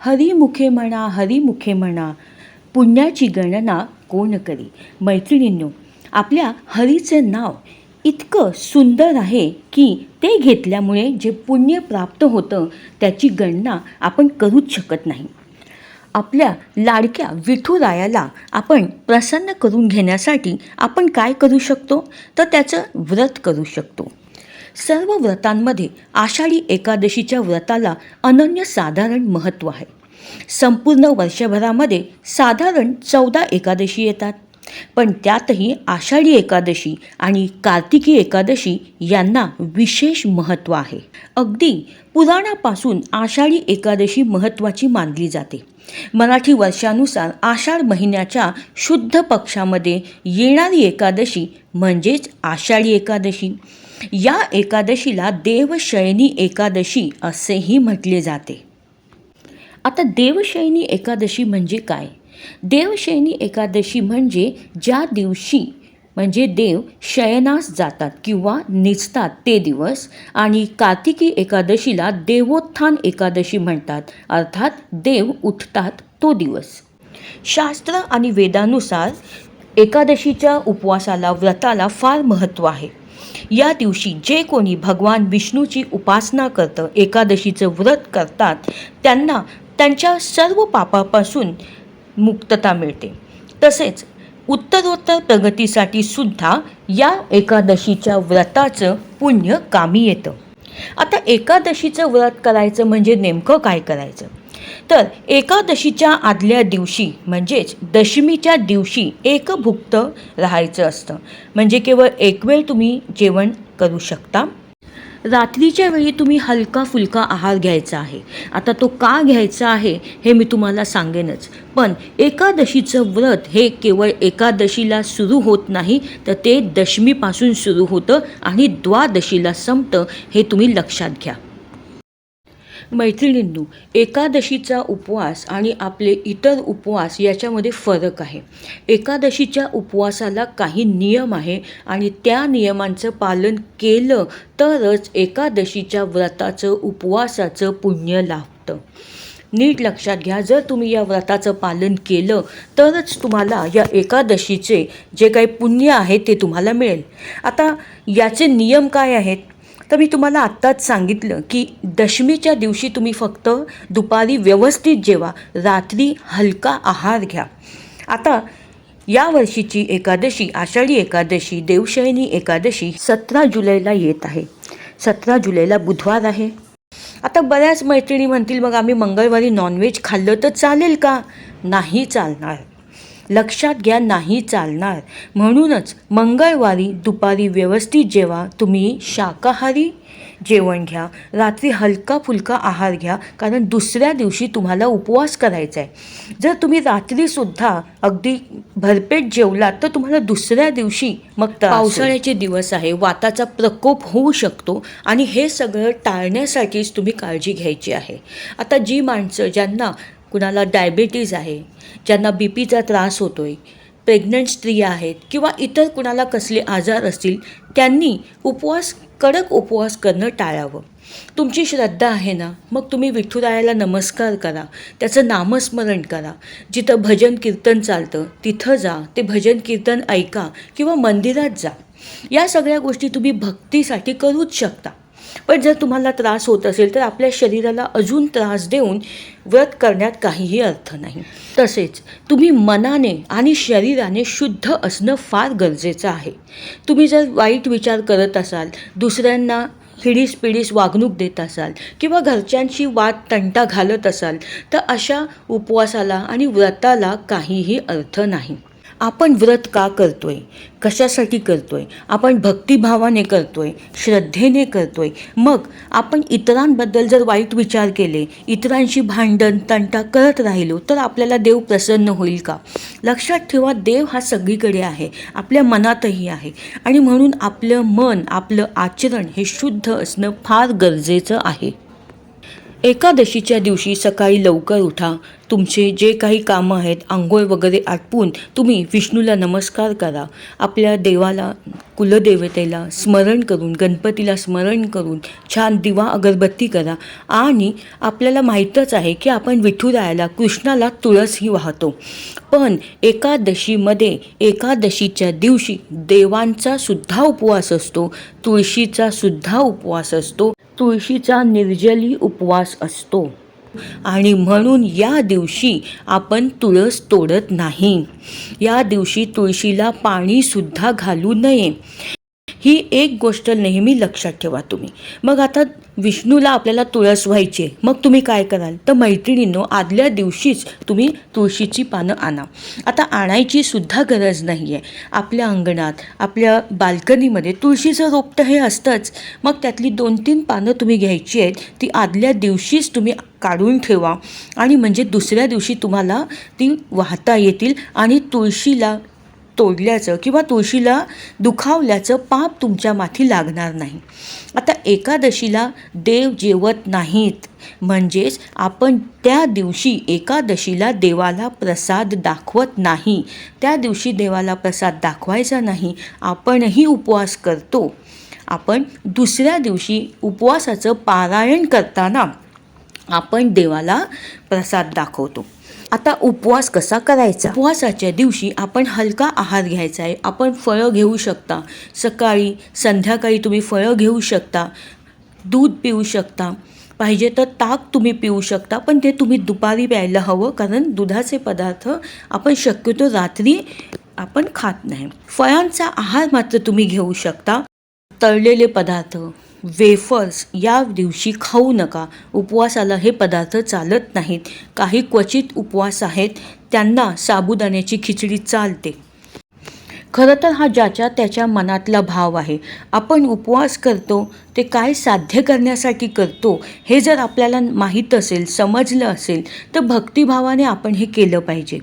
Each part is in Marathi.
हरिमुखे म्हणा हरिमुखे म्हणा पुण्याची गणना कोण करी? मैत्रिणींनो आपल्या हरीचं नाव इतकं सुंदर आहे की ते घेतल्यामुळे जे पुण्य प्राप्त होतं त्याची गणना आपण करूच शकत नाही. आपल्या लाडक्या विठुरायाला आपण प्रसन्न करून घेण्यासाठी आपण काय करू शकतो? तर त्याचं व्रत करू शकतो. सर्व व्रतांमध्ये आषाढी एकादशीच्या व्रताला अनन्यसाधारण महत्त्व आहे. संपूर्ण वर्षभरामध्ये साधारण चौदा एकादशी येतात. पण त्यातही आषाढी एकादशी आणि कार्तिकी एकादशी यांना विशेष महत्त्व आहे. अगदी पुराणापासून आषाढी एकादशी महत्त्वाची मानली जाते. मराठी वर्षानुसार आषाढ महिन्याच्या शुद्ध पक्षामध्ये येणारी एकादशी म्हणजेच आषाढी एकादशी. या एकादशीला देवशयनी एकादशी असेही म्हटले जाते. आता देवशयनी एकादशी म्हणजे काय? देवशयनी एकादशी म्हणजे ज्या दिवशी म्हणजे देव शयनास जातात किंवा निजतात ते दिवस आणि कार्तिकी एकादशीला देवोत्थान एकादशी म्हणतात अर्थात देव उठतात तो दिवस. शास्त्र आणि वेदानुसार एकादशीच्या उपवासाला व्रताला फार महत्त्व आहे. या दिवशी जे कोणी भगवान विष्णूची उपासना करतं एकादशीचं व्रत करतात त्यांना त्यांच्या सर्व पापापासून मुक्तता मिळते. तसेच उत्तरोत्तर प्रगतीसाठी सुद्धा या एकादशीच्या व्रताचं पुण्य कामी येतं. आता एकादशीचं व्रत करायचं म्हणजे नेमकं काय करायचं? तर एकादशीच्या आदल्या दिवशी म्हणजेच दशमीच्या दिवशी एकभुक्त राहायचं असतं. म्हणजे केवळ एक वेळ तुम्ही जेवण करू शकता. रात्रीच्या वेळी तुम्ही हलका फुलका आहार घ्यायचा आहे. आता तो का घ्यायचा आहे हे मी तुम्हाला सांगेनच. पण एकादशीचं व्रत हे केवळ एकादशीला सुरू होत नाही तर ते दशमीपासून सुरू होतं आणि द्वादशीला संपतं हे तुम्ही लक्षात घ्या. मैत्रिणींनो एकादशीचा उपवास आणि आपले इतर उपवास याच्यामध्ये फरक आहे. एकादशीच्या उपवासाला काही नियम आहे आणि त्या नियमांचं पालन केलं तरच एकादशीच्या व्रताचं उपवासाचं पुण्य लाभतं. नीट लक्षात घ्या जर तुम्ही या व्रताचं पालन केलं तरच तुम्हाला या एकादशीचे जे काही पुण्य आहे ते तुम्हाला मिळेल. आता याचे नियम काय आहेत? तर मी तुम्हाला आत्ताच सांगितलं की दशमीच्या दिवशी तुम्ही फक्त दुपारी व्यवस्थित जेवा रात्री हलका आहार घ्या. आता या वर्षीची एकादशी आषाढी एकादशी देवशयनी एकादशी सतरा जुलैला येत आहे. सतरा जुलैला बुधवार आहे. आता बऱ्याच मैत्रिणी म्हणतील मग आम्ही मंगळवारी नॉनव्हेज खाल्लं तर चालेल का? नाही चालणार. लक्षात घ्या नाही चालणार. म्हणूनच मंगळवारी दुपारी व्यवस्थित जेवा तुम्ही शाकाहारी जेवण घ्या. रात्री हलका फुलका आहार घ्या कारण दुसऱ्या दिवशी तुम्हाला उपवास करायचा आहे जर तुम्ही रात्रीसुद्धा अगदी भरपेट जेवलात तर तुम्हाला दुसऱ्या दिवशी मग पावसाळ्याचे दिवस आहे वाताचा प्रकोप होऊ शकतो आणि हे सगळं टाळण्यासाठीच तुम्ही काळजी घ्यायची आहे. आता जी माणसं ज्यांना कुणाला डायबिटीज आहे ज्यांना बी पीचा त्रास होतो आहे प्रेग्नंट स्त्रिया आहेत किंवा इतर कुणाला कसले आजार असतील त्यांनी उपवास कडक उपवास करणं टाळावं. तुमची श्रद्धा आहे ना मग तुम्ही विठुरायाला नमस्कार करा त्याचं नामस्मरण करा. जिथं भजन कीर्तन चालतं तिथं जा ते भजन कीर्तन ऐका किंवा मंदिरात जा. या सगळ्या गोष्टी तुम्ही भक्तीसाठी करूच शकता. पण जर तुम्हाला त्रास होत असेल तर आपल्या शरीराला अजून त्रास देऊन व्रत करण्यात काहीही अर्थ नाही. तसेच तुम्ही मनाने आणि शरीराने शुद्ध असणं फार गरजेचं आहे. तुम्ही जर वाईट विचार करत असाल दुसऱ्यांना हिडीस पिडीस वागणूक देत असाल किंवा घरच्यांशी वाद तंटा घालत असाल तर अशा उपवासाला आणि व्रताला काहीही अर्थ नाही. आपण व्रत का करतोय? कशासाठी करतोय? आपण भक्तिभावाने करतोय श्रद्धेने करतोय. मग आपण इतरांबद्दल जर वाईट विचार केले इतरांशी भांडण तंटा करत राहिलो तर आपल्याला देव प्रसन्न होईल का? लक्षात ठेवा देव हा सगळीकडे आहे आपल्या मनातही आहे. आणि म्हणून आपलं मन आपलं आचरण हे शुद्ध असणं फार गरजेचं आहे. एकादशीच्या दिवशी सकाळी लवकर उठा. तुमचे जे काही कामं आहेत आंघोळ वगैरे आटपून तुम्ही विष्णूला नमस्कार करा. आपल्या देवाला कुलदेवतेला स्मरण करून गणपतीला स्मरण करून छान दिवा अगरबत्ती करा. आणि आपल्याला माहीतच आहे की आपण विठुरायाला कृष्णाला तुळसही वाहतो. पण एकादशीमध्ये एकादशीच्या दिवशी देवांचा सुद्धा उपवास असतो तुळशीचा सुद्धा उपवास असतो. तुळशीचा निर्जली उपवास असतो. आणि म्हणून या दिवशी आपण तुळस तोडत नाही. या दिवशी तुळशीला पाणीसुद्धा घालू नये. ही एक गोष्ट नेहमी लक्षात ठेवा तुम्ही. मग आता विष्णूला आपल्याला तुळस व्हायची आहे. मग तुम्ही काय कराल? तर मैत्रिणींनो आदल्या दिवशीच तुम्ही तुळशीची पानं आणा. आता आणायची सुद्धा गरज नाही आहे आपल्या अंगणात आपल्या बाल्कनीमध्ये तुळशीचं रोपटं हे असतंच. मग त्यातली दोन तीन पानं तुम्ही घ्यायची आहेत ती आदल्या दिवशीच तुम्ही काढून ठेवा. आणि म्हणजे दुसऱ्या दिवशी तुम्हाला ती वाहता येतील आणि तुळशीला तोडल्याचं किंवा तुळशीला दुखावल्याचं पाप तुमच्या माथी लागणार नाही. आता एकादशीला देव जेवत नाहीत. म्हणजेच आपण त्या दिवशी एकादशीला देवाला प्रसाद दाखवत नाही. त्या दिवशी देवाला प्रसाद दाखवायचा नाही. आपणही उपवास करतो. आपण दुसऱ्या दिवशी उपवासाचं पारायण करताना आपण देवाला प्रसाद दाखवतो. आता उपवास कसा करायचा? उपवासाच्या दिवशी आपण हलका आहार घ्यायचा आहे आपण फळं घेऊ शकता. सकाळी संध्याकाळी तुम्ही फळं घेऊ शकता. दूध पिऊ शकता. पाहिजे तर ताक तुम्ही पिऊ शकता पण ते तुम्ही दुपारी प्यायला हवं कारण दुधाचे पदार्थ आपण शक्यतो रात्री आपण खात नाही. फळांचा आहार मात्र तुम्ही घेऊ शकता. तळलेले पदार्थ वेफर्स या दिवशी खाऊ नका. उपवासाला हे पदार्थ चालत नाहीत. काही क्वचित उपवास आहेत त्यांना साबुदाण्याची खिचडी चालते. खरं तर हा ज्याच्या त्याच्या मनातला भाव आहे. आपण उपवास करतो ते काय साध्य करण्यासाठी करतो हे जर आपल्याला माहीत असेल समजलं असेल तर भक्तिभावाने आपण हे केलं पाहिजे.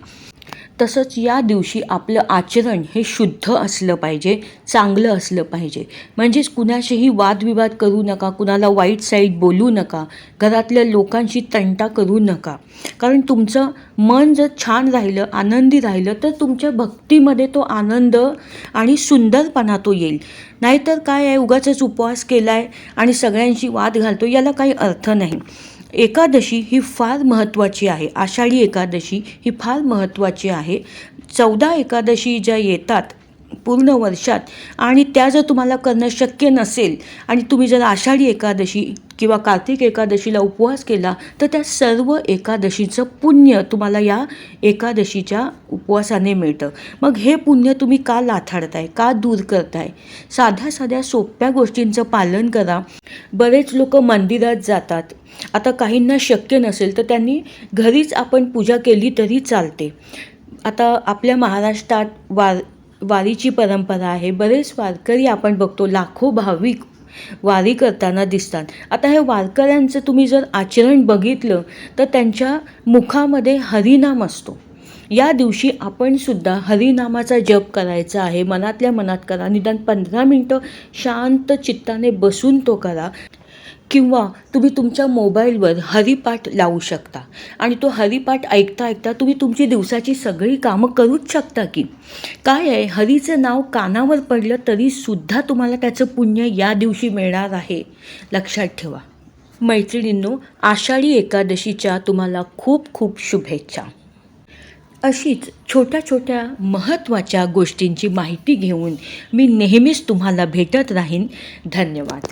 तसंच या दिवशी आपलं आचरण हे शुद्ध असलं पाहिजे चांगलं असलं पाहिजे. म्हणजेच कुणाशीही वादविवाद करू नका कुणाला वाईट साईड बोलू नका घरातल्या लोकांशी तंटा करू नका. कारण तुमचं मन जर छान राहिलं आनंदी राहिलं तर तुमच्या भक्तीमध्ये तो आनंद आणि सुंदरपणा तो येईल. नाहीतर काय आहे उगाचच उपवास केला आहे आणि सगळ्यांशी वाद घालतो याला काही अर्थ नाही. एकादशी ही फार महत्त्वाची आहे. आषाढी एकादशी ही फार महत्त्वाची आहे. चौदा एकादशी ज्या येतात पूर्ण वर्षात. आणि त्या जर तुम्हाला करणं शक्य नसेल आणि तुम्ही जर आषाढी एकादशी किंवा कार्तिक एकादशीला उपवास केला तर त्या सर्व एकादशीचं पुण्य तुम्हाला या एकादशीच्या उपवासाने मिळतं. मग हे पुण्य तुम्ही का लाथाडताय का दूर करताय? साध्या साध्या सोप्या गोष्टींचं पालन करा. बरेच लोक मंदिरात जातात. आता काहींना शक्य नसेल तर त्यांनी घरीच आपण पूजा केली तरी चालते. आता आपल्या महाराष्ट्रात वार वारीची परंपरा आहे. बरेच वारकरी आपण बघतो लाखो भाविक वारी करताना दिसतात. आता हे वारकऱ्यांचं तुम्ही जर आचरण बघितलं तर त्यांच्या मुखामध्ये हरिनाम असतो. या दिवशी आपण सुद्धा हरिनामाचा जप करायचा आहे. मनातल्या मनात करा. निदान पंधरा मिनटं शांत चित्ताने बसून तो करा. किंवा तुम्ही तुमच्या मोबाईलवर हरिपाठ लावू शकता. आणि तो हरिपाठ ऐकता ऐकता तुम्ही तुमची दिवसाची सगळी कामं करूच शकता की. काय आहे? हरीचं नाव कानावर पडलं तरीसुद्धा तुम्हाला त्याचं पुण्य या दिवशी मिळणार आहे. लक्षात ठेवा. मैत्रिणींनो आषाढी एकादशीच्या तुम्हाला खूप खूप शुभेच्छा. अशीच छोट्या छोट्या महत्त्वाच्या गोष्टींची माहिती घेऊन मी नेहमीच तुम्हाला भेटत राहीन. धन्यवाद.